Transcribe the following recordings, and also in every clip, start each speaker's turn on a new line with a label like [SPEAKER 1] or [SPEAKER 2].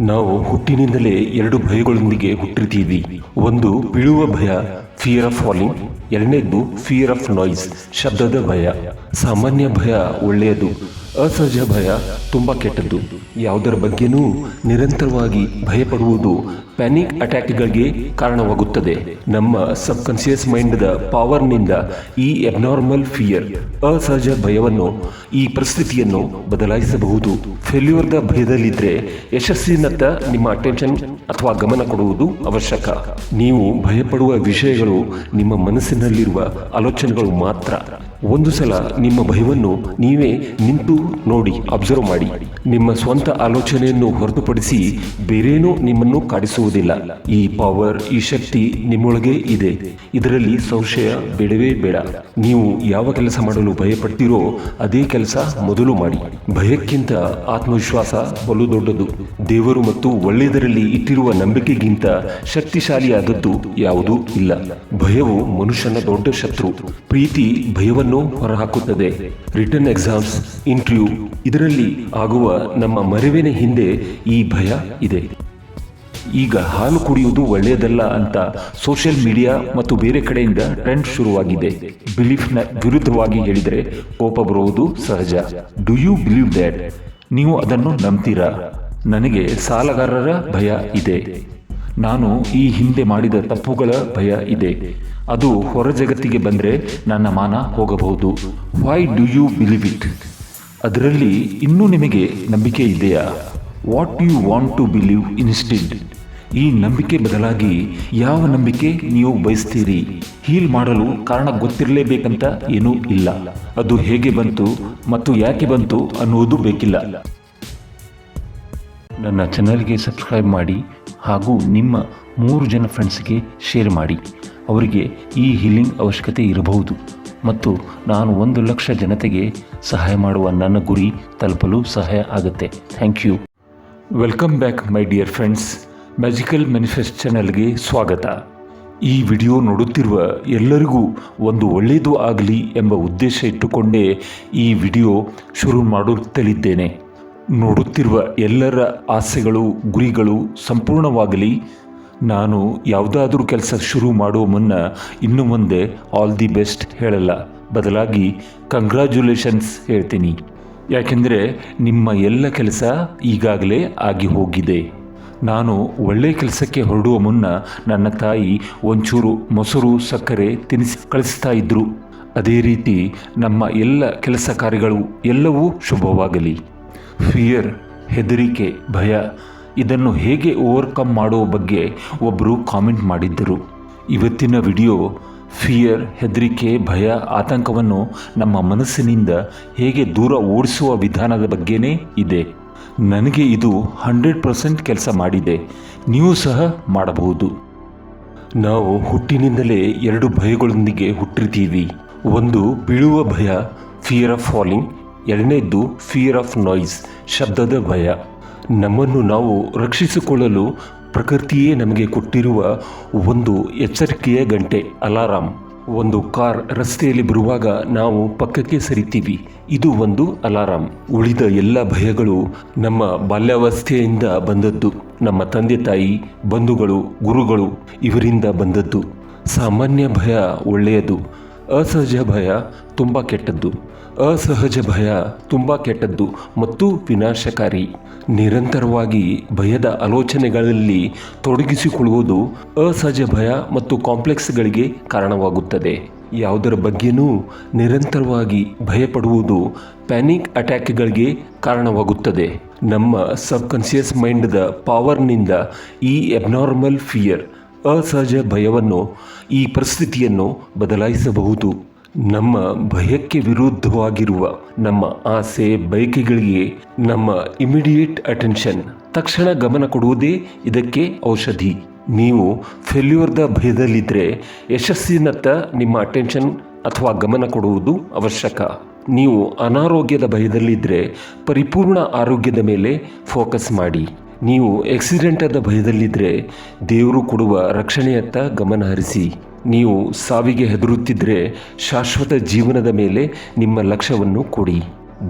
[SPEAKER 1] ನಾವು ಹುಟ್ಟಿನಿಂದಲೇ ಎರಡು ಭಯಗಳೊಂದಿಗೆ ಹುಟ್ಟಿರ್ತೀವಿ. ಒಂದು ಬೀಳುವ ಭಯ ಫಿಯರ್ ಆಫ್ ಫಾಲಿಂಗ್ ಎರಡನೇದು ಫಿಯರ್ ಆಫ್ ನಾಯ್ಸ್ ಶಬ್ದದ ಭಯ. ಸಾಮಾನ್ಯ ಭಯ ಒಳ್ಳೆಯದು, ಅಸಹಜ ಭಯ ತುಂಬ ಕೆಟ್ಟದ್ದು. ಯಾವುದರ ಬಗ್ಗೆನೂ ನಿರಂತರವಾಗಿ ಭಯಪಡುವುದು ಪ್ಯಾನಿಕ್ ಅಟ್ಯಾಕ್ಗಳಿಗೆ ಕಾರಣವಾಗುತ್ತದೆ. ನಮ್ಮ ಸಬ್ ಕಾನ್ಸಿಯಸ್ ಮೈಂಡ್ದ ಪವರ್ನಿಂದ ಈ ಅಬ್ನಾರ್ಮಲ್ ಫಿಯರ್, ಅಸಹಜ ಭಯವನ್ನು, ಈ ಪರಿಸ್ಥಿತಿಯನ್ನು ಬದಲಾಯಿಸಬಹುದು. ಫೇಲ್ಯೂರ್ದ ಭಯದಲ್ಲಿದ್ದರೆ ಯಶಸ್ಸಿನತ್ತ ನಿಮ್ಮ ಅಟೆನ್ಷನ್ ಅಥವಾ ಗಮನ ಕೊಡುವುದು ಅವಶ್ಯಕ. ನೀವು ಭಯಪಡುವ ವಿಷಯಗಳು ನಿಮ್ಮ ಮನಸ್ಸಿನಲ್ಲಿರುವ ಆಲೋಚನೆಗಳು ಮಾತ್ರ. ಒಂದು ಸಲ ನಿಮ್ಮ ಭಯವನ್ನು ನೀವೇ ನಿಂತು ನೋಡಿ, ಅಬ್ಸರ್ವ್ ಮಾಡಿ. ನಿಮ್ಮ ಸ್ವಂತ ಆಲೋಚನೆಯನ್ನು ಹೊರತುಪಡಿಸಿ ಬೇರೇನೂ ನಿಮ್ಮನ್ನು ಕಾಡಿಸುವುದಿಲ್ಲ ಈ ಪವರ್ ಈ ಶಕ್ತಿ ನಿಮ್ಮೊಳಗೆ ಇದೆ. ಇದರಲ್ಲಿ ಸಂಶಯ ಬೇಡವೇ ಬೇಡ. ನೀವು ಯಾವ ಕೆಲಸ ಮಾಡಲು ಭಯಪಡ್ತೀರೋ ಅದೇ ಕೆಲಸ ಮೊದಲು ಮಾಡಿ. ಭಯಕ್ಕಿಂತ ಆತ್ಮವಿಶ್ವಾಸ ಬಲು ದೊಡ್ಡದು. ದೇವರು ಮತ್ತು ಒಳ್ಳೆಯದರಲ್ಲಿ ಇಟ್ಟಿರುವ ನಂಬಿಕೆಗಿಂತ ಶಕ್ತಿಶಾಲಿಯಾದದ್ದು ಯಾವುದೂ ಇಲ್ಲ. ಭಯವು ಮನುಷ್ಯನ ದೊಡ್ಡ ಶತ್ರು. ಪ್ರೀತಿ ಭಯವನ್ನು ಹೊರಹಾಕುತ್ತದೆ. ರಿಟರ್ನ್ ಎಕ್ಸಾಮ್ಸ್ ಇಂಟರ್ವ್ಯೂ ಇದರಲ್ಲಿ ಆಗುವ ನಮ್ಮ ಮರೆವಿನ ಹಿಂದೆ ಈ ಭಯ ಇದೆ. ಈಗ ಹಾಲು ಕುಡಿಯುವುದು ಒಳ್ಳೆಯದಲ್ಲ ಅಂತ ಸೋಷಿಯಲ್ ಮೀಡಿಯಾ ಮತ್ತು ಬೇರೆ ಕಡೆಯಿಂದ ಟ್ರೆಂಡ್ ಶುರುವಾಗಿದೆ. ಬಿಲೀಫ್ನ ವಿರುದ್ಧವಾಗಿ ಹೇಳಿದರೆ ಕೋಪ ಬರುವುದು ಸಹಜ. ಡು ಯು ಬಿಲೀವ್ ದ್ಯಾಟ್ ನೀವು ಅದನ್ನು ನಂಬ್ತೀರಾ? ನನಗೆ ಸಾಲಗಾರರ ಭಯ ಇದೆ. ನಾನು ಈ ಹಿಂದೆ ಮಾಡಿದ ತಪ್ಪುಗಳ ಭಯ ಇದೆ. ಅದು ಹೊರ ಜಗತ್ತಿಗೆ ಬಂದರೆ ನನ್ನ ಮಾನ ಹೋಗಬಹುದು. Why do you believe it ಅದರಲ್ಲಿ ಇನ್ನೂ ನಿಮಗೆ ನಂಬಿಕೆ ಇದೆಯಾ? What you want to believe instead ಈ ನಂಬಿಕೆ ಬದಲಾಗಿ ಯಾವ ನಂಬಿಕೆ ನೀವು ಬಯಸ್ತೀರಿ? ಹೀಲ್ ಮಾಡಲು ಕಾರಣ ಗೊತ್ತಿರಲೇಬೇಕಂತ ಏನೂ ಇಲ್ಲ. ಅದು ಹೇಗೆ ಬಂತು ಮತ್ತು ಯಾಕೆ ಬಂತು ಅನ್ನುವುದು ಬೇಕಿಲ್ಲ. ನನ್ನ ಚಾನಲ್ಗೆ ಸಬ್ಸ್ಕ್ರೈಬ್ ಮಾಡಿ ಹಾಗೂ ನಿಮ್ಮ ಮೂರು ಜನ ಫ್ರೆಂಡ್ಸ್ಗೆ ಶೇರ್ ಮಾಡಿ. ಅವರಿಗೆ ಈ ಹೀಲಿಂಗ್ ಅವಶ್ಯಕತೆ ಇರಬಹುದು. ಮತ್ತು ನಾನು ಒಂದು ಲಕ್ಷ ಜನತೆಗೆ ಸಹಾಯ ಮಾಡುವ ನನ್ನ ಗುರಿ ತಲುಪಲು ಸಹಾಯ ಆಗುತ್ತೆ. Thank you welcome back my dear friends magical manifest ಚಾನೆಲ್ಗೆ ಸ್ವಾಗತ. ಈ ವಿಡಿಯೋ ನೋಡುತ್ತಿರುವ ಎಲ್ಲರಿಗೂ ಒಂದು ಒಳ್ಳೆಯದು ಆಗಲಿ ಎಂಬ ಉದ್ದೇಶ ಇಟ್ಟುಕೊಂಡೇ ಈ ವಿಡಿಯೋ ಶುರು ಮಾಡುತ್ತಲಿದ್ದೇನೆ. ನೋಡುತ್ತಿರುವ ಎಲ್ಲರ ಆಸೆಗಳು, ಗುರಿಗಳು ಸಂಪೂರ್ಣವಾಗಲಿ. ನಾನು ಯಾವುದಾದ್ರೂ ಕೆಲಸ ಶುರು ಮಾಡುವ ಮುನ್ನ ಇನ್ನು ಮುಂದೆ ಆಲ್ ದಿ ಬೆಸ್ಟ್ ಹೇಳಲ್ಲ. ಬದಲಾಗಿ ಕಂಗ್ರ್ಯಾಚುಲೇಷನ್ಸ್ ಹೇಳ್ತೀನಿ. ಯಾಕೆಂದರೆ ನಿಮ್ಮ ಎಲ್ಲ ಕೆಲಸ ಈಗಾಗಲೇ ಆಗಿ ಹೋಗಿದೆ. ನಾನು ಒಳ್ಳೆ ಕೆಲಸಕ್ಕೆ ಹೊರಡುವ ಮುನ್ನ ನನ್ನ ತಾಯಿ ಒಂಚೂರು ಮೊಸರು, ಸಕ್ಕರೆ ತಿನಿಸಿ ಕಳಿಸ್ತಾ ಇದ್ರು. ಅದೇ ರೀತಿ ನಮ್ಮ ಎಲ್ಲ ಕೆಲಸ ಕಾರ್ಯಗಳು ಎಲ್ಲವೂ ಶುಭವಾಗಲಿ. ಫಿಯರ್, ಹೆದರಿಕೆ, ಭಯ, ಇದನ್ನು ಹೇಗೆ ಓವರ್ಕಮ್ ಮಾಡುವ ಬಗ್ಗೆ ಒಬ್ಬರು ಕಾಮೆಂಟ್ ಮಾಡಿದ್ದರು. ಇವತ್ತಿನ ವಿಡಿಯೋ ಫಿಯರ್, ಹೆದರಿಕೆ, ಭಯ ಆತಂಕವನ್ನು ನಮ್ಮ ಮನಸ್ಸಿನಿಂದ ಹೇಗೆ ದೂರ ಓಡಿಸುವ ವಿಧಾನದ ಬಗ್ಗೆನೇ ಇದೆ. ನನಗೆ ಇದು ಹಂಡ್ರೆಡ್ ಪರ್ಸೆಂಟ್ ಕೆಲಸ ಮಾಡಿದೆ. ನೀವು ಸಹ ಮಾಡಬಹುದು. ನಾವು ಹುಟ್ಟಿನಿಂದಲೇ ಎರಡು ಭಯಗಳೊಂದಿಗೆ ಹುಟ್ಟಿರ್ತೀವಿ. ಒಂದು ಬೀಳುವ ಭಯ ಫಿಯರ್ ಆಫ್ ಫಾಲಿಂಗ್ ಎರಡನೇದ್ದು ಫಿಯರ್ ಆಫ್ ನಾಯ್ಸ್ ಶಬ್ದದ ಭಯ. ನಮ್ಮನ್ನು ನಾವು ರಕ್ಷಿಸಿಕೊಳ್ಳಲು ಪ್ರಕೃತಿಯೇ ನಮಗೆ ಕೊಟ್ಟಿರುವ ಒಂದು ಎಚ್ಚರಿಕೆಯ ಗಂಟೆ ಅಲಾರಾಮ್ ಒಂದು ಕಾರ್ ರಸ್ತೆಯಲ್ಲಿ ಬರುವಾಗ ನಾವು ಪಕ್ಕಕ್ಕೆ ಸರಿತೀವಿ. ಇದು ಒಂದು ಅಲಾರಾಮ್ ಉಳಿದ ಎಲ್ಲ ಭಯಗಳು ನಮ್ಮ ಬಾಲ್ಯಾವಸ್ಥೆಯಿಂದ ಬಂದದ್ದು. ನಮ್ಮ ತಂದೆ ತಾಯಿ, ಬಂಧುಗಳು, ಗುರುಗಳು ಇವರಿಂದ ಬಂದದ್ದು. ಸಾಮಾನ್ಯ ಭಯ ಒಳ್ಳೆಯದು. ಅಸಹಜ ಭಯ ತುಂಬ ಕೆಟ್ಟದ್ದು. ಅಸಹಜ ಭಯ ತುಂಬ ಕೆಟ್ಟದ್ದು ಮತ್ತು ವಿನಾಶಕಾರಿ. ನಿರಂತರವಾಗಿ ಭಯದ ಆಲೋಚನೆಗಳಲ್ಲಿ ತೊಡಗಿಸಿಕೊಳ್ಳುವುದು ಅಸಹಜ ಭಯ ಮತ್ತು ಕಾಂಪ್ಲೆಕ್ಸ್ಗಳಿಗೆ ಕಾರಣವಾಗುತ್ತದೆ. ಯಾವುದರ ಬಗ್ಗೆನೂ ನಿರಂತರವಾಗಿ ಭಯಪಡುವುದು ಪ್ಯಾನಿಕ್ ಅಟ್ಯಾಕ್ಗಳಿಗೆ ಕಾರಣವಾಗುತ್ತದೆ. ನಮ್ಮ ಸಬ್ ಕಾನ್ಸಿಯಸ್ ಮೈಂಡ್ದ ಪವರ್ನಿಂದ ಈ ಅಬ್ನಾರ್ಮಲ್ ಫಿಯರ್, ಅಸಹಜ ಭಯವನ್ನು, ಈ ಪರಿಸ್ಥಿತಿಯನ್ನು ಬದಲಾಯಿಸಬಹುದು. ನಮ್ಮ ಭಯಕ್ಕೆ ವಿರುದ್ಧವಾಗಿರುವ ನಮ್ಮ ಆಸೆ ಬಯಕೆಗಳಿಗೆ ನಮ್ಮ ಇಮಿಡಿಯೇಟ್ ಅಟೆನ್ಷನ್ ತಕ್ಷಣ ಗಮನ ಕೊಡುವುದೇ ಇದಕ್ಕೆ ಔಷಧಿ. ನೀವು ಫೇಲ್ಯೂರ್ದ ಭಯದಲ್ಲಿದ್ದರೆ ಯಶಸ್ಸಿನತ್ತ ನಿಮ್ಮ ಅಟೆನ್ಷನ್ ಅಥವಾ ಗಮನ ಕೊಡುವುದು ಅವಶ್ಯಕ. ನೀವು ಅನಾರೋಗ್ಯದ ಭಯದಲ್ಲಿದ್ದರೆ ಪರಿಪೂರ್ಣ ಆರೋಗ್ಯದ ಮೇಲೆ ಫೋಕಸ್ ಮಾಡಿ. ನೀವು ಆಕ್ಸಿಡೆಂಟದ ಭಯದಲ್ಲಿದ್ದರೆ ದೇವರು ಕೊಡುವ ರಕ್ಷಣೆಯತ್ತ ಗಮನ ಹರಿಸಿ. ನೀವು ಸಾವಿಗೆ ಹೆದರುತ್ತಿದ್ದರೆ ಶಾಶ್ವತ ಜೀವನದ ಮೇಲೆ ನಿಮ್ಮ ಲಕ್ಷ್ಯವನ್ನು ಕೊಡಿ.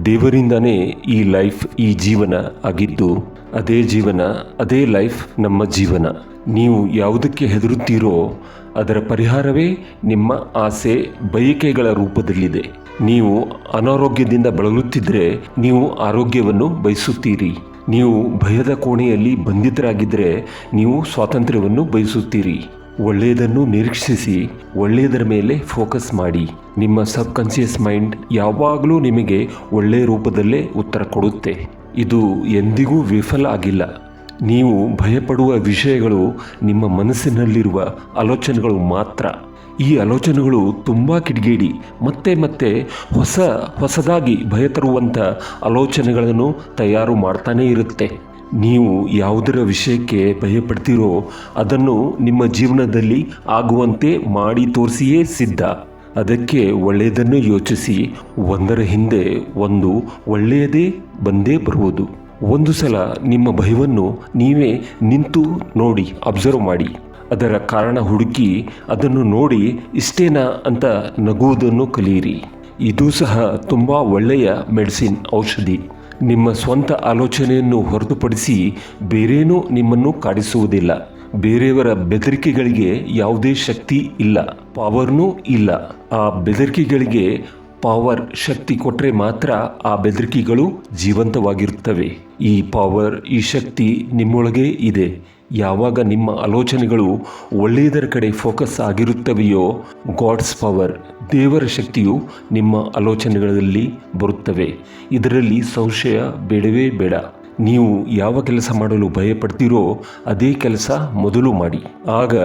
[SPEAKER 1] ದೇವರಿಂದನೇ ಈ ಲೈಫ್ ಈ ಜೀವನ ಆಗಿದ್ದು, ಅದೇ ಜೀವನ, ಅದೇ ಲೈಫ್ ನಮ್ಮ ಜೀವನ. ನೀವು ಯಾವುದಕ್ಕೆ ಹೆದರುತ್ತೀರೋ ಅದರ ಪರಿಹಾರವೇ ನಿಮ್ಮ ಆಸೆ ಬಯಕೆಗಳ ರೂಪದಲ್ಲಿದೆ. ನೀವು ಅನಾರೋಗ್ಯದಿಂದ ಬಳಲುತ್ತಿದ್ದರೆ ನೀವು ಆರೋಗ್ಯವನ್ನು ಬಯಸುತ್ತೀರಿ. ನೀವು ಭಯದ ಕೋಣೆಯಲ್ಲಿ ಬಂಧಿತರಾಗಿದ್ದರೆ ನೀವು ಸ್ವಾತಂತ್ರ್ಯವನ್ನು ಬಯಸುತ್ತೀರಿ. ಒಳ್ಳೆಯದನ್ನು ನಿರೀಕ್ಷಿಸಿ, ಒಳ್ಳೆಯದರ ಮೇಲೆ ಫೋಕಸ್ ಮಾಡಿ. ನಿಮ್ಮ ಸಬ್ ಮೈಂಡ್ ಯಾವಾಗಲೂ ನಿಮಗೆ ಒಳ್ಳೆಯ ರೂಪದಲ್ಲೇ ಉತ್ತರ ಕೊಡುತ್ತೆ. ಇದು ಎಂದಿಗೂ ವಿಫಲ ಆಗಿಲ್ಲ. ನೀವು ಭಯಪಡುವ ವಿಷಯಗಳು ನಿಮ್ಮ ಮನಸ್ಸಿನಲ್ಲಿರುವ ಆಲೋಚನೆಗಳು ಮಾತ್ರ. ಈ ಆಲೋಚನೆಗಳು ತುಂಬ ಕಿಡಿಗೇಡಿ, ಮತ್ತೆ ಮತ್ತೆ ಹೊಸ, ಹೊಸದಾಗಿ ಭಯ ತರುವಂಥ ಆಲೋಚನೆಗಳನ್ನು ತಯಾರು ಮಾಡ್ತಾನೇ ಇರುತ್ತೆ. ನೀವು ಯಾವುದರ ವಿಷಯಕ್ಕೆ ಭಯಪಡ್ತೀರೋ ಅದನ್ನು ನಿಮ್ಮ ಜೀವನದಲ್ಲಿ ಆಗುವಂತೆ ಮಾಡಿ ತೋರಿಸಿಯೇ ಸಿದ್ಧ. ಅದಕ್ಕೆ ಒಳ್ಳೆಯದನ್ನು ಯೋಚಿಸಿ, ಒಂದರ ಹಿಂದೆ ಒಂದು ಒಳ್ಳೆಯದೇ ಬಂದೇ ಬರುವುದು. ಒಂದು ಸಲ ನಿಮ್ಮ ಭಯವನ್ನು ನೀವೇ ನಿಂತು ನೋಡಿ, ಅಬ್ಸರ್ವ್ ಮಾಡಿ. ಅದರ ಕಾರಣ ಹುಡುಕಿ, ಅದನ್ನು ನೋಡಿ ಇಷ್ಟೇನಾ ಅಂತ ನಗುವುದನ್ನು ಕಲಿಯಿರಿ. ಇದು ಸಹ ತುಂಬ ಒಳ್ಳೆಯ ಮೆಡಿಸಿನ್ ಔಷಧಿ. ನಿಮ್ಮ ಸ್ವಂತ ಆಲೋಚನೆಯನ್ನು ಹೊರತುಪಡಿಸಿ ಬೇರೇನೂ ನಿಮ್ಮನ್ನು ಕಾಡಿಸುವುದಿಲ್ಲ. ಬೇರೆಯವರ ಬೆದರಿಕೆಗಳಿಗೆ ಯಾವುದೇ ಶಕ್ತಿ ಇಲ್ಲ ಪವರ್ನೂ ಇಲ್ಲ. ಆ ಬೆದರಿಕೆಗಳಿಗೆ ಪವರ್ ಶಕ್ತಿ ಕೊಟ್ಟರೆ ಮಾತ್ರ ಆ ಬೆದರಿಕೆಗಳು ಜೀವಂತವಾಗಿರುತ್ತವೆ. ಈ ಪವರ್ ಈ ಶಕ್ತಿ ನಿಮ್ಮೊಳಗೆ ಇದೆ. ಯಾವಾಗ ನಿಮ್ಮ ಆಲೋಚನೆಗಳು ಒಳ್ಳೆಯದರ ಕಡೆ ಫೋಕಸ್ ಆಗಿರುತ್ತವೆಯೋ ಗಾಡ್ಸ್ ಪವರ್ ದೇವರ ಶಕ್ತಿಯು ನಿಮ್ಮ ಆಲೋಚನೆಗಳಲ್ಲಿ ಬರುತ್ತವೆ. ಇದರಲ್ಲಿ ಸಂಶಯ ಬೇಡವೇ ಬೇಡ. ನೀವು ಯಾವ ಕೆಲಸ ಮಾಡಲು ಭಯಪಡ್ತೀರೋ ಅದೇ ಕೆಲಸ ಮೊದಲು ಮಾಡಿ. ಆಗ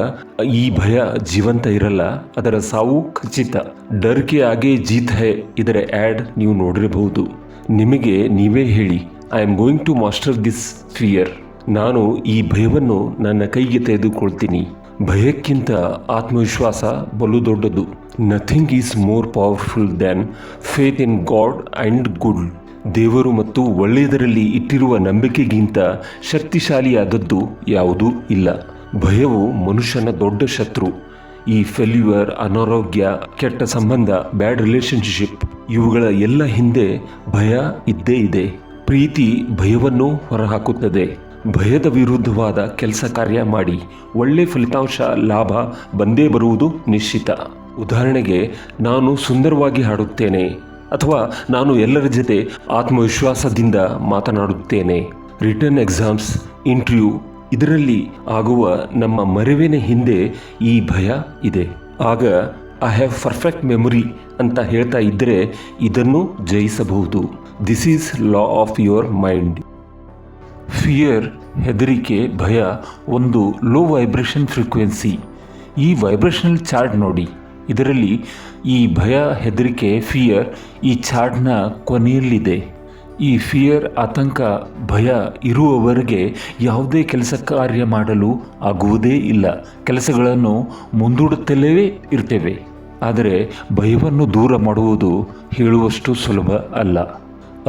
[SPEAKER 1] ಈ ಭಯ ಜೀವಂತ ಇರಲ್ಲ, ಅದರ ಸಾವು ಖಚಿತ. ಡರ್ಕೆ ಆಗೇ ಜೀತ್ ಹೇ, ಇದರ ಆ್ಯಡ್ ನೀವು ನೋಡಿರಬಹುದು. ನಿಮಗೆ ನೀವೇ ಹೇಳಿ I am going to master this fear ನಾನು ಈ ಭಯವನ್ನು ನನ್ನ ಕೈಗೆ ತೆಗೆದುಕೊಳ್ತೀನಿ. ಭಯಕ್ಕಿಂತ ಆತ್ಮವಿಶ್ವಾಸ ಬಲು ದೊಡ್ಡದು. Nothing is more powerful than faith in God and good ದೇವರು ಮತ್ತು ಒಳ್ಳೆಯದರಲ್ಲಿ ಇಟ್ಟಿರುವ ನಂಬಿಕೆಗಿಂತ ಶಕ್ತಿಶಾಲಿಯಾದದ್ದು ಯಾವುದೂ ಇಲ್ಲ. ಭಯವು ಮನುಷ್ಯನ ದೊಡ್ಡ ಶತ್ರು. ಈ ಫೆಲ್ಯೂರ್ ಅನಾರೋಗ್ಯ, ಕೆಟ್ಟ ಸಂಬಂಧ ಬ್ಯಾಡ್ ರಿಲೇಶನ್ಶಿಪ್ ಇವುಗಳ ಎಲ್ಲ ಹಿಂದೆ ಭಯ ಇದ್ದೇ ಇದೆ. ಪ್ರೀತಿ ಭಯವನ್ನು ಹೊರಹಾಕುತ್ತದೆ. ಭಯದ ವಿರುದ್ಧವಾದ ಕೆಲಸ ಕಾರ್ಯ ಮಾಡಿ. ಒಳ್ಳೆ ಫಲಿತಾಂಶ, ಲಾಭ ಬಂದೇ ಬರುವುದು ನಿಶ್ಚಿತ. ಉದಾಹರಣೆಗೆ, ನಾನು ಸುಂದರವಾಗಿ ಹಾಡುತ್ತೇನೆ ಅಥವಾ ನಾನು ಎಲ್ಲರ ಜೊತೆ ಆತ್ಮವಿಶ್ವಾಸದಿಂದ ಮಾತನಾಡುತ್ತೇನೆ. ರಿಟರ್ನ್ ಎಕ್ಸಾಮ್ಸ್ ಇಂಟರ್ವ್ಯೂ ಇದರಲ್ಲಿ ಆಗುವ ನಮ್ಮ ಮರೆವಿನ ಹಿಂದೆ ಈ ಭಯ ಇದೆ. ಆಗ ಐ ಹ್ಯಾವ್ ಪರ್ಫೆಕ್ಟ್ ಮೆಮೊರಿ ಅಂತ ಹೇಳ್ತಾ ಇದ್ದರೆ ಇದನ್ನು ಜಯಿಸಬಹುದು. This is law of your mind fear ಹೆದರಿಕೆ, ಭಯ ಒಂದು ಲೋ ವೈಬ್ರೇಷನ್ ಫ್ರೀಕ್ವೆನ್ಸಿ ಈ ವೈಬ್ರೇಷನಲ್ ಚಾರ್ಟ್ ನೋಡಿ. ಇದರಲ್ಲಿ ಈ ಭಯ, ಹೆದರಿಕೆ ಫಿಯರ್ ಈ ಚಾರ್ಟ್ನ ಕೊನೆಯಲ್ಲಿದೆ. ಈ ಫಿಯರ್ ಆತಂಕ, ಭಯ ಇರುವವರೆಗೆ ಯಾವುದೇ ಕೆಲಸ ಕಾರ್ಯ ಮಾಡಲು ಆಗುವುದೇ ಇಲ್ಲ. ಕೆಲಸಗಳನ್ನು ಮುಂದೂಡುತ್ತಲೇ ಇರ್ತೇವೆ. ಆದರೆ ಭಯವನ್ನು ದೂರ ಮಾಡುವುದು ಹೇಳುವಷ್ಟು ಸುಲಭ ಅಲ್ಲ.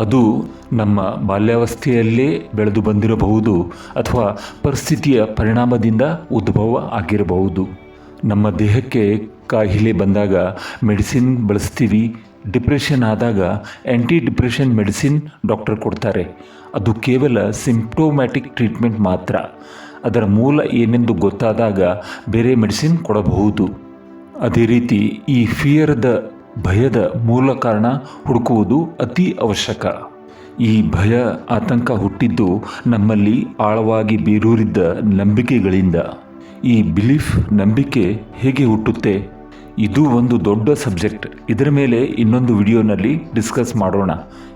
[SPEAKER 1] ಅದು ನಮ್ಮ ಬಾಲ್ಯಾವಸ್ಥೆಯಲ್ಲೇ ಬೆಳೆದು ಬಂದಿರಬಹುದು ಅಥವಾ ಪರಿಸ್ಥಿತಿಯ ಪರಿಣಾಮದಿಂದ ಉದ್ಭವ ಆಗಿರಬಹುದು. ನಮ್ಮ ದೇಹಕ್ಕೆ ಕಾಯಿಲೆ ಬಂದಾಗ ಮೆಡಿಸಿನ್ ಬಳಸ್ತೀವಿ. ಡಿಪ್ರೆಷನ್ ಆದಾಗ ಆ್ಯಂಟಿ ಡಿಪ್ರೆಷನ್ ಮೆಡಿಸಿನ್ ಡಾಕ್ಟರ್ ಕೊಡ್ತಾರೆ. ಅದು ಕೇವಲ ಸಿಂಪ್ಟೋಮ್ಯಾಟಿಕ್ ಟ್ರೀಟ್ಮೆಂಟ್ ಮಾತ್ರ. ಅದರ ಮೂಲ ಏನೆಂದು ಗೊತ್ತಾದಾಗ ಬೇರೆ ಮೆಡಿಸಿನ್ ಕೊಡಬಹುದು. ಅದೇ ರೀತಿ ಈ ಫಿಯರ್ದ ಭಯದ ಮೂಲ ಕಾರಣ ಹುಡುಕುವುದು ಅತಿ ಅವಶ್ಯಕ. ಈ ಭಯ ಆತಂಕ ಹುಟ್ಟಿದ್ದು ನಮ್ಮಲ್ಲಿ ಆಳವಾಗಿ ಬೀರೂರಿದ್ದ ನಂಬಿಕೆಗಳಿಂದ. ಈ ಬಿಲೀಫ್ ನಂಬಿಕೆ ಹೇಗೆ ಹುಟ್ಟುತ್ತೆ? ಇದು ಒಂದು ದೊಡ್ಡ ಸಬ್ಜೆಕ್ಟ್. ಇದರ ಮೇಲೆ ಇನ್ನೊಂದು ವಿಡಿಯೋನಲ್ಲಿ ಡಿಸ್ಕಸ್ ಮಾಡೋಣ.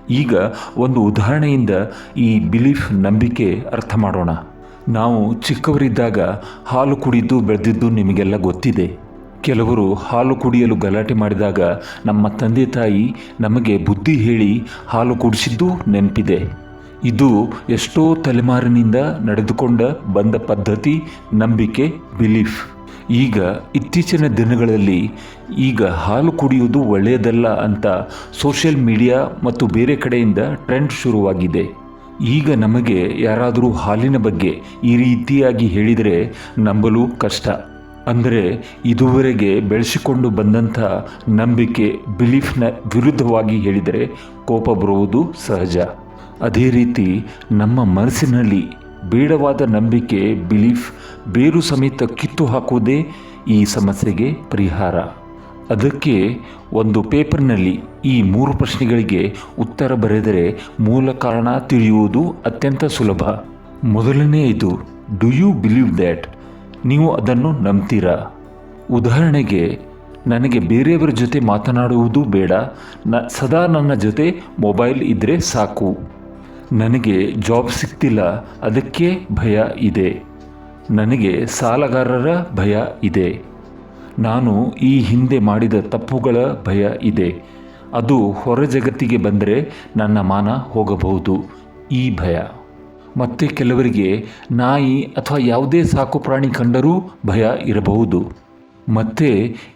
[SPEAKER 1] ಈಗ ಒಂದು ಉದಾಹರಣೆಯಿಂದ ಈ ಬಿಲೀಫ್ ನಂಬಿಕೆ ಅರ್ಥ ಮಾಡೋಣ. ನಾವು ಚಿಕ್ಕವರಿದ್ದಾಗ ಹಾಲು ಕುಡಿದು ಬೆಳೆದಿದ್ದು ನಿಮಗೆಲ್ಲ ಗೊತ್ತಿದೆ. ಕೆಲವರು ಹಾಲು ಕುಡಿಯಲು ಗಲಾಟೆ ಮಾಡಿದಾಗ ನಮ್ಮ ತಂದೆ ತಾಯಿ ನಮಗೆ ಬುದ್ಧಿ ಹೇಳಿ ಹಾಲು ಕುಡಿಸಿದ್ದು ನೆನಪಿದೆ. ಇದು ಎಷ್ಟೋ ತಲೆಮಾರಿನಿಂದ ನಡೆದುಕೊಂಡ ಬಂದ ಪದ್ಧತಿ, ನಂಬಿಕೆ, ಬಿಲೀಫ್. ಈಗ ಇತ್ತೀಚಿನ ದಿನಗಳಲ್ಲಿ ಈಗ ಹಾಲು ಕುಡಿಯುವುದು ಒಳ್ಳೆಯದಲ್ಲ ಅಂತ ಸೋಷಿಯಲ್ ಮೀಡಿಯಾ ಮತ್ತು ಬೇರೆ ಕಡೆಯಿಂದ ಟ್ರೆಂಡ್ ಶುರುವಾಗಿದೆ. ಈಗ ನಮಗೆ ಯಾರಾದರೂ ಹಾಲಿನ ಬಗ್ಗೆ ಈ ರೀತಿಯಾಗಿ ಹೇಳಿದರೆ ನಂಬಲು ಕಷ್ಟ. ಅಂದರೆ ಇದುವರೆಗೆ ಬೆಳೆಸಿಕೊಂಡು ಬಂದಂಥ ನಂಬಿಕೆ, ಬಿಲೀಫ್ನ ವಿರುದ್ಧವಾಗಿ ಹೇಳಿದರೆ ಕೋಪ ಬರುವುದು ಸಹಜ. ಅದೇ ರೀತಿ ನಮ್ಮ ಮನಸ್ಸಿನಲ್ಲಿ ಬೇಡವಾದ ನಂಬಿಕೆ ಬಿಲೀಫ್ ಬೇರು ಸಮೇತ ಕಿತ್ತು ಹಾಕುವುದೇ ಈ ಸಮಸ್ಯೆಗೆ ಪರಿಹಾರ. ಅದಕ್ಕೆ ಒಂದು ಪೇಪರ್ನಲ್ಲಿ ಈ ಮೂರು ಪ್ರಶ್ನೆಗಳಿಗೆ ಉತ್ತರ ಬರೆದರೆ ಮೂಲ ಕಾರಣ ತಿಳಿಯುವುದು ಅತ್ಯಂತ ಸುಲಭ. ಮೊದಲನೇ ಇದು ಡು ಯು ಬಿಲೀವ್ ದ್ಯಾಟ್ ನೀವು ಅದನ್ನು ನಂಬ್ತೀರಾ? ಉದಾಹರಣೆಗೆ, ನನಗೆ ಬೇರೆಯವರ ಜೊತೆ ಮಾತನಾಡುವುದು ಬೇಡ. ನ, ಸದಾ ನನ್ನ ಜೊತೆ ಮೊಬೈಲ್ ಇದ್ದರೆ ಸಾಕು. ನನಗೆ ಜಾಬ್ ಸಿಗ್ತಿಲ್ಲ ಅದಕ್ಕೆ ಭಯ ಇದೆ. ನನಗೆ ಸಾಲಗಾರರ ಭಯ ಇದೆ. ನಾನು ಈ ಹಿಂದೆ ಮಾಡಿದ ತಪ್ಪುಗಳ ಭಯ ಇದೆ. ಅದು ಹೊರ ಜಗತ್ತಿಗೆ ಬಂದರೆ ನನ್ನ ಮಾನ ಹೋಗಬಹುದು, ಈ ಭಯ. ಮತ್ತೆ ಕೆಲವರಿಗೆ ನಾಯಿ ಅಥವಾ ಯಾವುದೇ ಸಾಕು ಪ್ರಾಣಿ ಕಂಡರೂ ಭಯ ಇರಬಹುದು. ಮತ್ತೆ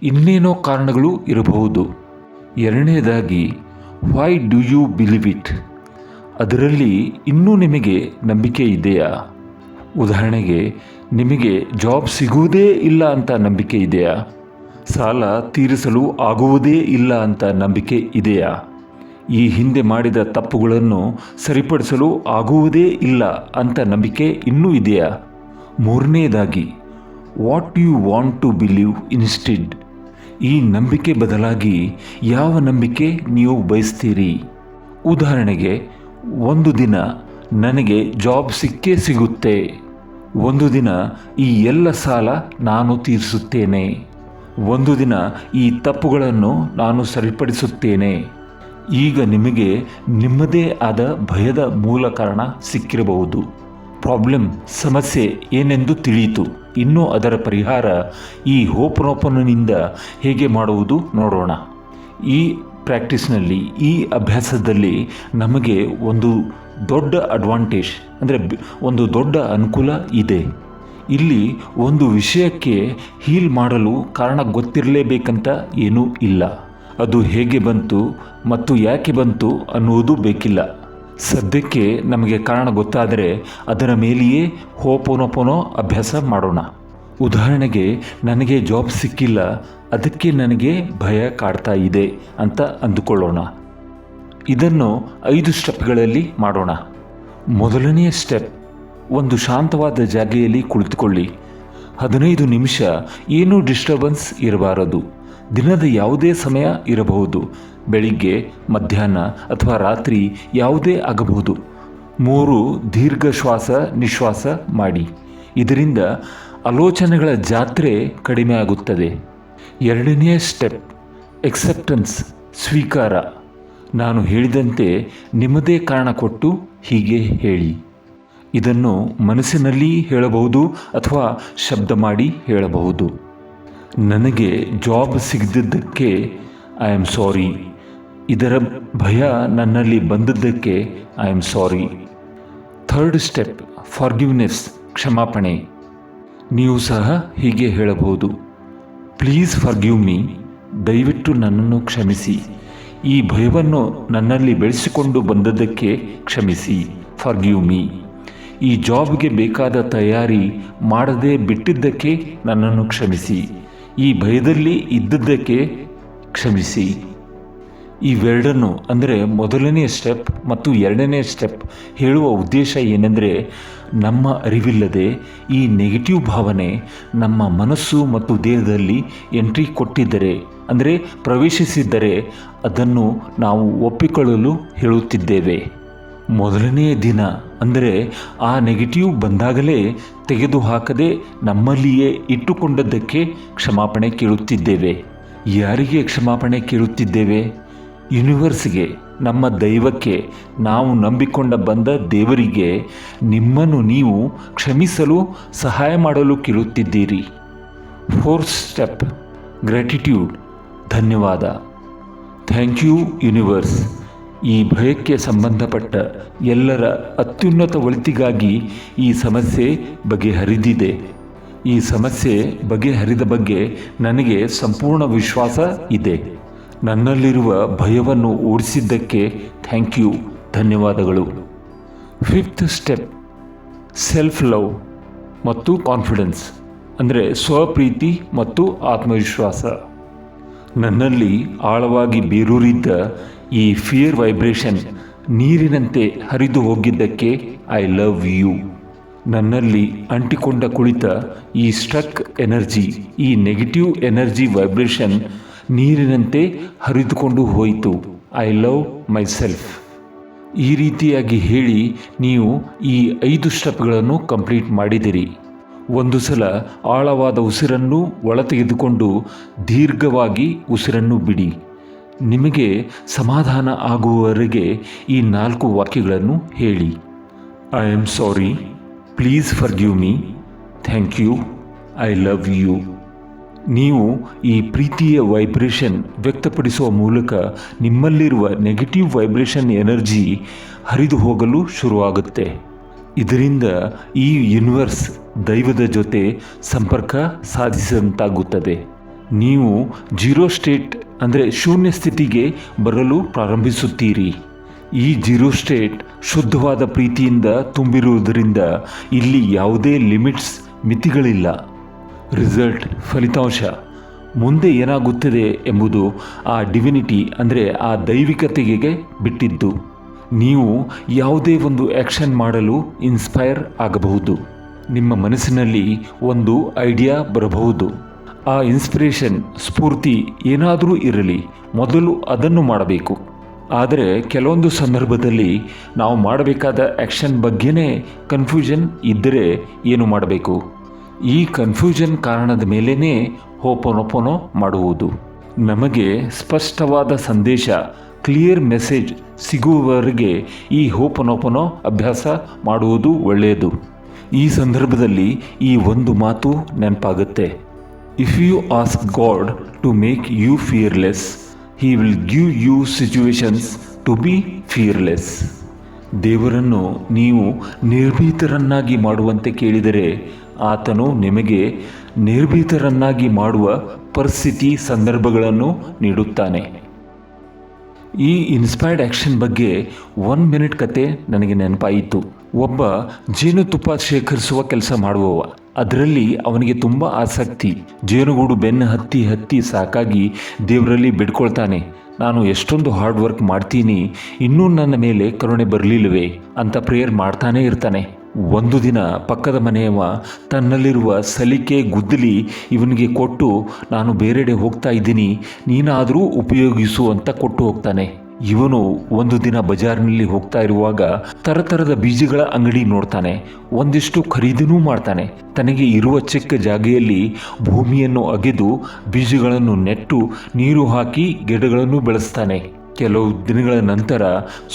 [SPEAKER 1] ಇನ್ನೇನೋ ಕಾರಣಗಳು ಇರಬಹುದು. ಎರಡನೇದಾಗಿ why do you believe it ಅದರಲ್ಲಿ ಇನ್ನೂ ನಿಮಗೆ ನಂಬಿಕೆ ಇದೆಯಾ? ಉದಾಹರಣೆಗೆ, ನಿಮಗೆ ಜಾಬ್ ಸಿಗುವುದೇ ಇಲ್ಲ ಅಂತ ನಂಬಿಕೆ ಇದೆಯಾ? ಸಾಲ ತೀರಿಸಲು ಆಗುವುದೇ ಇಲ್ಲ ಅಂತ ನಂಬಿಕೆ ಇದೆಯಾ? ಈ ಹಿಂದೆ ಮಾಡಿದ ತಪ್ಪುಗಳನ್ನು ಸರಿಪಡಿಸಲು ಆಗುವುದೇ ಇಲ್ಲ ಅಂತ ನಂಬಿಕೆ ಇನ್ನೂ ಇದೆಯಾ? ಮೂರನೇದಾಗಿ, what you want to believe instead. ಈ ನಂಬಿಕೆ ಬದಲಾಗಿ ಯಾವ ನಂಬಿಕೆ ನೀವು ಬಯಸ್ತೀರಿ? ಉದಾಹರಣೆಗೆ ಒಂದು ದಿನ ನನಗೆ ಜಾಬ್ ಸಿಕ್ಕೇ ಸಿಗುತ್ತೆ. ಒಂದು ದಿನ ಈ ಎಲ್ಲ ಸಾಲ ನಾನು ತೀರಿಸುತ್ತೇನೆ. ಒಂದು ದಿನ ಈ ತಪ್ಪುಗಳನ್ನು ನಾನು ಸರಿಪಡಿಸುತ್ತೇನೆ. ಈಗ ನಿಮಗೆ ನಿಮ್ಮದೇ ಆದ ಭಯದ ಮೂಲ ಕಾರಣ ಸಿಕ್ಕಿರಬಹುದು. ಪ್ರಾಬ್ಲಮ್ ಸಮಸ್ಯೆ ಏನೆಂದು ತಿಳಿಯಿತು. ಇನ್ನು ಅದರ ಪರಿಹಾರ ಈ ಹೋಪನೋಪನಿಂದ ಹೇಗೆ ಮಾಡುವುದು ನೋಡೋಣ. ಈ ಪ್ರಾಕ್ಟೀಸ್ನಲ್ಲಿ ಈ ಅಭ್ಯಾಸದಲ್ಲಿ ನಮಗೆ ಒಂದು ದೊಡ್ಡ ಅಡ್ವಾಂಟೇಜ್ ಅಂದರೆ ಒಂದು ದೊಡ್ಡ ಅನುಕೂಲ ಇದೆ. ಇಲ್ಲಿ ಒಂದು ವಿಷಯಕ್ಕೆ ಹೀಲ್ ಮಾಡಲು ಕಾರಣ ಗೊತ್ತಿರಲೇಬೇಕಂತ ಏನೂ ಇಲ್ಲ. ಅದು ಹೇಗೆ ಬಂತು ಮತ್ತು ಯಾಕೆ ಬಂತು ಅನ್ನುವುದು ಬೇಕಿಲ್ಲ. ಸದ್ಯಕ್ಕೆ ನಮಗೆ ಕಾರಣ ಗೊತ್ತಾದರೆ ಅದರ ಮೇಲೆಯೇ ಹೋಪೋನೋಪೋನೋ ಅಭ್ಯಾಸ ಮಾಡೋಣ. ಉದಾಹರಣೆಗೆ, ನನಗೆ ಜಾಬ್ ಸಿಕ್ಕಿಲ್ಲ ಅದಕ್ಕೆ ನನಗೆ ಭಯ ಕಾಡ್ತಾ ಇದೆ ಅಂತ ಅಂದುಕೊಳ್ಳೋಣ. ಇದನ್ನು ಐದು ಸ್ಟೆಪ್ಗಳಲ್ಲಿ ಮಾಡೋಣ. ಮೊದಲನೆಯ ಸ್ಟೆಪ್, ಒಂದು ಶಾಂತವಾದ ಜಾಗೆಯಲ್ಲಿ ಕುಳಿತುಕೊಳ್ಳಿ. ಹದಿನೈದು ನಿಮಿಷ ಏನೂ ಡಿಸ್ಟರ್ಬೆನ್ಸ್ ಇರಬಾರದು. ದಿನದ ಯಾವುದೇ ಸಮಯ ಇರಬಹುದು. ಬೆಳಿಗ್ಗೆ, ಮಧ್ಯಾಹ್ನ ಅಥವಾ ರಾತ್ರಿ ಯಾವುದೇ ಆಗಬಹುದು. ಮೂರು ದೀರ್ಘ ಶ್ವಾಸ ನಿಶ್ವಾಸ ಮಾಡಿ. ಇದರಿಂದ ಆಲೋಚನೆಗಳ ಜಾತ್ರೆ ಕಡಿಮೆ ಆಗುತ್ತದೆ. ಎರಡನೆಯ ಸ್ಟೆಪ್ ಎಕ್ಸೆಪ್ಟೆನ್ಸ್ ಸ್ವೀಕಾರ. ನಾನು ಹೇಳಿದಂತೆ ನಿಮ್ಮದೇ ಕಾರಣ ಕೊಟ್ಟು ಹೀಗೆ ಹೇಳಿ. ಇದನ್ನು ಮನಸ್ಸಿನಲ್ಲಿ ಹೇಳಬಹುದು ಅಥವಾ ಶಬ್ದ ಮಾಡಿ ಹೇಳಬಹುದು. ನನಗೆ ಜಾಬ್ ಸಿಗದಿದ್ದಕ್ಕೆ ಐ ಆಮ್ ಸಾರಿ ಇದರ ಭಯ ನನ್ನಲ್ಲಿ ಬಂದದ್ದಕ್ಕೆ I am sorry third step forgiveness ಕ್ಷಮಾಪಣೆ. ನೀವು ಸಹ ಹೀಗೆ ಹೇಳಬಹುದು. ಪ್ಲೀಸ್ ಫರ್ಗಿವ್ ಮೀ ದಯವಿಟ್ಟು ನನ್ನನ್ನು ಕ್ಷಮಿಸಿ. ಈ ಭಯವನ್ನು ನನ್ನಲ್ಲಿ ಬೆಳೆಸಿಕೊಂಡು ಬಂದದ್ದಕ್ಕೆ ಕ್ಷಮಿಸಿ. ಫರ್ಗಿವ್ ಮೀ ಈ ಜಾಬ್ಗೆ ಬೇಕಾದ ತಯಾರಿ ಮಾಡದೆ ಬಿಟ್ಟಿದ್ದಕ್ಕೆ ನನ್ನನ್ನು ಕ್ಷಮಿಸಿ. ಈ ಭಯದಲ್ಲಿ ಇದ್ದದ್ದಕ್ಕೆ ಕ್ಷಮಿಸಿ. ಇವೆರಡನ್ನು ಅಂದರೆ ಮೊದಲನೇ ಸ್ಟೆಪ್ ಮತ್ತು ಎರಡನೇ ಸ್ಟೆಪ್ ಹೇಳುವ ಉದ್ದೇಶ ಏನೆಂದರೆ ನಮ್ಮ ಅರಿವಿಲ್ಲದೆ ಈ ನೆಗೆಟಿವ್ ಭಾವನೆ ನಮ್ಮ ಮನಸ್ಸು ಮತ್ತು ದೇಹದಲ್ಲಿ ಎಂಟ್ರಿ ಕೊಟ್ಟಿದ್ದರೆ, ಅಂದರೆ ಪ್ರವೇಶಿಸಿದ್ದರೆ ಅದನ್ನು ನಾವು ಒಪ್ಪಿಕೊಳ್ಳಲು ಹೇಳುತ್ತಿದ್ದೇವೆ. ಮೊದಲನೆಯ ದಿನ ಅಂದರೆ ಆ ನೆಗೆಟಿವ್ ಬಂದಾಗಲೇ ತೆಗೆದುಹಾಕದೆ ನಮ್ಮಲ್ಲಿಯೇ ಇಟ್ಟುಕೊಂಡದ್ದಕ್ಕೆ ಕ್ಷಮಾಪಣೆ ಕೇಳುತ್ತಿದ್ದೇವೆ. ಯಾರಿಗೆ ಕ್ಷಮಾಪಣೆ ಕೇಳುತ್ತಿದ್ದೇವೆ? ಯೂನಿವರ್ಸ್ಗೆ ನಮ್ಮ ದೈವಕ್ಕೆ ನಾವು ನಂಬಿಕೊಂಡ ಬಂದ ದೇವರಿಗೆ ನಿಮ್ಮನ್ನು ನೀವು ಕ್ಷಮಿಸಲು ಸಹಾಯ ಮಾಡಲು ಕೇಳುತ್ತಿದ್ದೀರಿ. ಫೋರ್ತ್ ಸ್ಟೆಪ್ ಗ್ರ್ಯಾಟಿಟ್ಯೂಡ್ ಧನ್ಯವಾದ. ಥ್ಯಾಂಕ್ ಯು ಯೂನಿವರ್ಸ್ ಈ ಭಯಕ್ಕೆ ಸಂಬಂಧಪಟ್ಟ ಎಲ್ಲರ ಅತ್ಯುನ್ನತ ಒಳಿತಿಗಾಗಿ ಈ ಸಮಸ್ಯೆ ಬಗೆಹರಿದಿದೆ. ಈ ಸಮಸ್ಯೆ ಬಗೆಹರಿದ ಬಗ್ಗೆ ನನಗೆ ಸಂಪೂರ್ಣ ವಿಶ್ವಾಸ ಇದೆ. ನನ್ನಲ್ಲಿರುವ ಭಯವನ್ನು ಓಡಿಸಿದ್ದಕ್ಕೆ ಥ್ಯಾಂಕ್ ಯು ಧನ್ಯವಾದಗಳು. ಫಿಫ್ತ್ ಸ್ಟೆಪ್ ಸೆಲ್ಫ್ ಲವ್ ಮತ್ತು ಕಾನ್ಫಿಡೆನ್ಸ್ ಅಂದರೆ ಸ್ವಪ್ರೀತಿ ಮತ್ತು ಆತ್ಮವಿಶ್ವಾಸ. ನನ್ನಲ್ಲಿ ಆಳವಾಗಿ ಬೇರೂರಿದ್ದ ಈ ಫಿಯರ್ ವೈಬ್ರೇಷನ್ ನೀರಿನಂತೆ ಹರಿದು ಹೋಗಿದ್ದಕ್ಕೆ ಐ ಲವ್ ಯು ನನ್ನಲ್ಲಿ ಅಂಟಿಕೊಂಡ ಕುಳಿತ ಈ ಸ್ಟ್ರಕ್ ಎನರ್ಜಿ ಈ ನೆಗೆಟಿವ್ ಎನರ್ಜಿ ವೈಬ್ರೇಷನ್ ನೀರಿನಂತೆ ಹರಿದುಕೊಂಡು ಹೋಯಿತು. ಐ ಲವ್ ಮೈ ಸೆಲ್ಫ್ ಈ ರೀತಿಯಾಗಿ ಹೇಳಿ ನೀವು ಈ ಐದು ಸ್ಟೆಪ್ಗಳನ್ನು ಕಂಪ್ಲೀಟ್ ಮಾಡಿದಿರಿ. ಒಂದು ಸಲ ಆಳವಾದ ಉಸಿರನ್ನು ಒಳ ತೆಗೆದುಕೊಂಡು ದೀರ್ಘವಾಗಿ ಉಸಿರನ್ನು ಬಿಡಿ. ನಿಮಗೆ ಸಮಾಧಾನ ಆಗುವವರೆಗೆ ಈ ನಾಲ್ಕು ವಾಕ್ಯಗಳನ್ನು ಹೇಳಿ. I am sorry. Please forgive me. Thank you. I love you. ನೀವು ಈ ಪ್ರೀತಿಯ ವೈಬ್ರೇಷನ್ ವ್ಯಕ್ತಪಡಿಸುವ ಮೂಲಕ ನಿಮ್ಮಲ್ಲಿರುವ ನೆಗೆಟಿವ್ ವೈಬ್ರೇಷನ್ ಎನರ್ಜಿ ಹರಿದು ಹೋಗಲು ಶುರುವಾಗುತ್ತೆ. ಇದರಿಂದ ಈ ಯೂನಿವರ್ಸ್ ದೈವದ ಜೊತೆ ಸಂಪರ್ಕ ಸಾಧಿಸಿದಂತಾಗುತ್ತದೆ. ನೀವು ಜೀರೋ ಸ್ಟೇಟ್ ಅಂದರೆ ಶೂನ್ಯ ಸ್ಥಿತಿಗೆ ಬರಲು ಪ್ರಾರಂಭಿಸುತ್ತೀರಿ. ಈ ಜೀರೋ ಸ್ಟೇಟ್ ಶುದ್ಧವಾದ ಪ್ರೀತಿಯಿಂದ ತುಂಬಿರುವುದರಿಂದ ಇಲ್ಲಿ ಯಾವುದೇ ಲಿಮಿಟ್ಸ್ ಮಿತಿಗಳಿಲ್ಲ. ರಿಸಲ್ಟ್, ಫಲಿತಾಂಶ ಮುಂದೆ ಏನಾಗುತ್ತದೆ ಎಂಬುದು ಆ ಡಿವಿನಿಟಿ, ಅಂದರೆ ಆ ದೈವಿಕತೆಗೆ ಬಿಟ್ಟಿದ್ದು. ನೀವು ಯಾವುದೇ ಒಂದು ಆ್ಯಕ್ಷನ್ ಮಾಡಲು ಇನ್ಸ್ಪೈರ್ ಆಗಬಹುದು. ನಿಮ್ಮ ಮನಸ್ಸಿನಲ್ಲಿ ಒಂದು ಐಡಿಯಾ ಬರಬಹುದು. ಆ ಇನ್ಸ್ಪಿರೇಷನ್, ಸ್ಫೂರ್ತಿ ಏನಾದರೂ ಇರಲಿ, ಮೊದಲು ಅದನ್ನು ಮಾಡಬೇಕು. ಆದರೆ ಕೆಲವೊಂದು ಸಂದರ್ಭದಲ್ಲಿ ನಾವು ಮಾಡಬೇಕಾದ ಆ್ಯಕ್ಷನ್ ಬಗ್ಗೆನೇ ಕನ್ಫ್ಯೂಷನ್ ಇದ್ದರೆ ಏನು ಮಾಡಬೇಕು? ಈ ಕನ್ಫ್ಯೂಷನ್ ಕಾರಣದ ಮೇಲೇ ಹೋಪನೊಪನೋ ಮಾಡುವುದು. ನಮಗೆ ಸ್ಪಷ್ಟವಾದ ಸಂದೇಶ ಕ್ಲಿಯರ್ ಮೆಸೇಜ್ ಸಿಗುವವರೆಗೆ ಈ ಹೋಪನೋಪನೋ ಅಭ್ಯಾಸ ಮಾಡುವುದು ಒಳ್ಳೆಯದು. ಈ ಸಂದರ್ಭದಲ್ಲಿ ಈ ಒಂದು ಮಾತು ನೆನಪಾಗುತ್ತೆ. If you ask God to make you fearless he will give you situations to be fearless ದೇವರನ್ನು ನೀವು ನಿರ್ಭೀತರನ್ನಾಗಿ ಮಾಡುವಂತೆ ಕೇಳಿದರೆ ಆತನು ನಿಮಗೆ ನಿರ್ಭೀತರನ್ನಾಗಿ ಮಾಡುವ ಪರಿಸ್ಥಿತಿ ಸಂದರ್ಭಗಳನ್ನು ನೀಡುತ್ತಾನೆ. ಈ ಇನ್ಸ್ಪೈರ್ಡ್ ಆ್ಯಕ್ಷನ್ ಬಗ್ಗೆ ಒನ್ ಮಿನಿಟ್ ಕತೆ ನನಗೆ ನೆನಪಾಯಿತು. ಒಬ್ಬ ಜೇನುತುಪ್ಪ ಶೇಖರಿಸುವ ಕೆಲಸ ಮಾಡುವವ. ಅದರಲ್ಲಿ ಅವನಿಗೆ ತುಂಬ ಆಸಕ್ತಿ. ಜೇನುಗೂಡು ಬೆನ್ನು ಹತ್ತಿ ಹತ್ತಿ ಸಾಕಾಗಿ ದೇವರಲ್ಲಿ ಬಿಡ್ಕೊಳ್ತಾನೆ. ನಾನು ಎಷ್ಟೊಂದು ಹಾರ್ಡ್ ವರ್ಕ್ ಮಾಡ್ತೀನಿ, ಇನ್ನೂ ನನ್ನ ಮೇಲೆ ಕರುಣೆ ಬರಲಿಲ್ಲವೇ? ಅಂತ ಪ್ರೇಯರ್ ಮಾಡ್ತಾನೇ ಇರ್ತಾನೆ. ಒಂದು ದಿನ ಪಕ್ಕದ ಮನೆಯವ ತನ್ನಲ್ಲಿರುವ ಸಲಿಕೆ ಗುದ್ದಲಿ ಇವನಿಗೆ ಕೊಟ್ಟು, ನಾನು ಬೇರೆಡೆ ಹೋಗ್ತಾ ಇದ್ದೀನಿ, ನೀನಾದರೂ ಉಪಯೋಗಿಸು ಅಂತ ಕೊಟ್ಟು ಹೋಗ್ತಾನೆ. ಇವನು ಒಂದು ದಿನ ಬಜಾರ್ನಲ್ಲಿ ಹೋಗ್ತಾ ಇರುವಾಗ ತರತರದ ಬೀಜಗಳ ಅಂಗಡಿ ನೋಡ್ತಾನೆ. ಒಂದಿಷ್ಟು ಖರೀದಿನೂ ಮಾಡ್ತಾನೆ. ತನಗೆ ಇರುವ ಚಿಕ್ಕ ಜಾಗೆಯಲ್ಲಿ ಭೂಮಿಯನ್ನು ಅಗೆದು ಬೀಜಗಳನ್ನು ನೆಟ್ಟು ನೀರು ಹಾಕಿ ಗಿಡಗಳನ್ನು ಬೆಳೆಸ್ತಾನೆ. ಕೆಲವು ದಿನಗಳ ನಂತರ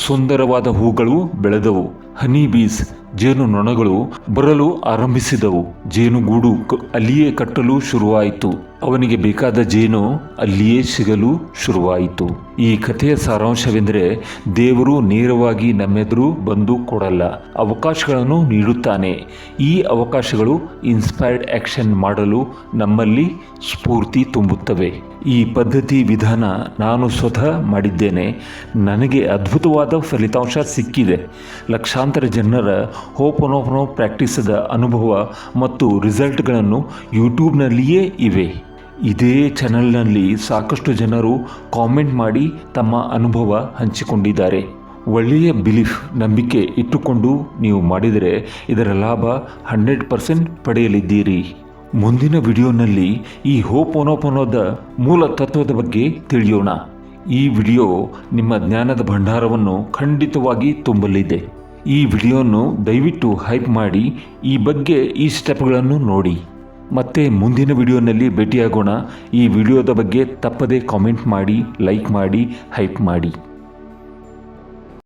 [SPEAKER 1] ಸುಂದರವಾದ ಹೂಗಳು ಬೆಳೆದವು. ಹನಿ ಬೀಸ್ ಜೇನು ನೊಣಗಳು ಬರಲು ಆರಂಭಿಸಿದವು. ಜೇನುಗೂಡು ಅಲ್ಲಿಯೇ ಕಟ್ಟಲು ಶುರುವಾಯಿತು. ಅವನಿಗೆ ಬೇಕಾದ ಜೇನು ಅಲ್ಲಿಯೇ ಸಿಗಲು ಶುರುವಾಯಿತು. ಈ ಕಥೆಯ ಸಾರಾಂಶವೆಂದರೆ ದೇವರು ನೇರವಾಗಿ ನಮ್ಮೆದುರು ಬಂದು ಕೊಡಲ್ಲ. ಅವಕಾಶಗಳನ್ನು ನೀಡುತ್ತಾನೆ. ಈ ಅವಕಾಶಗಳು ಇನ್ಸ್ಪೈರ್ಡ್ ಆ್ಯಕ್ಷನ್ ಮಾಡಲು ನಮ್ಮಲ್ಲಿ ಸ್ಫೂರ್ತಿ ತುಂಬುತ್ತವೆ. ಈ ಪದ್ಧತಿ ವಿಧಾನ ನಾನು ಸ್ವತಃ ಮಾಡಿದ್ದೇನೆ. ನನಗೆ ಅದ್ಭುತವಾದ ಫಲಿತಾಂಶ ಸಿಕ್ಕಿದೆ. ಲಕ್ಷಾಂತರ ಜನರ ಹೋಪನೋಪನೋ ಪ್ರಾಕ್ಟೀಸದ ಅನುಭವ ಮತ್ತು ರಿಸಲ್ಟ್ಗಳನ್ನು ಯೂಟ್ಯೂಬ್ನಲ್ಲಿಯೇ ಇವೆ. ಇದೇ ಚಾನಲ್ನಲ್ಲಿ ಸಾಕಷ್ಟು ಜನರು ಕಾಮೆಂಟ್ ಮಾಡಿ ತಮ್ಮ ಅನುಭವ ಹಂಚಿಕೊಂಡಿದ್ದಾರೆ. ಒಳ್ಳೆಯ ಬಿಲೀಫ್ ನಂಬಿಕೆ ಇಟ್ಟುಕೊಂಡು ನೀವು ಮಾಡಿದರೆ ಇದರ ಲಾಭ ಹಂಡ್ರೆಡ್ ಪರ್ಸೆಂಟ್ ಪಡೆಯಲಿದ್ದೀರಿ. ಮುಂದಿನ ವಿಡಿಯೋನಲ್ಲಿ ಈ ಹೋಪೋನೋಪನೋದ ಮೂಲ ತತ್ವದ ಬಗ್ಗೆ ತಿಳಿಯೋಣ. ಈ ವಿಡಿಯೋ ನಿಮ್ಮ ಜ್ಞಾನದ ಭಂಡಾರವನ್ನು ಖಂಡಿತವಾಗಿ ತುಂಬಲಿದೆ. ಈ ವಿಡಿಯೋವನ್ನು ದಯವಿಟ್ಟು ಹೈಪ್ ಮಾಡಿ, ಈ ಬಗ್ಗೆ ಈ ಸ್ಟೆಪ್ಗಳನ್ನು ನೋಡಿ. ಮತ್ತೆ ಮುಂದಿನ ವಿಡಿಯೋನಲ್ಲಿ ಭೇಟಿಯಾಗೋಣ. ಈ ವಿಡಿಯೋದ ಬಗ್ಗೆ ತಪ್ಪದೇ ಕಾಮೆಂಟ್ ಮಾಡಿ, ಲೈಕ್ ಮಾಡಿ, ಹೈಪ್ ಮಾಡಿ.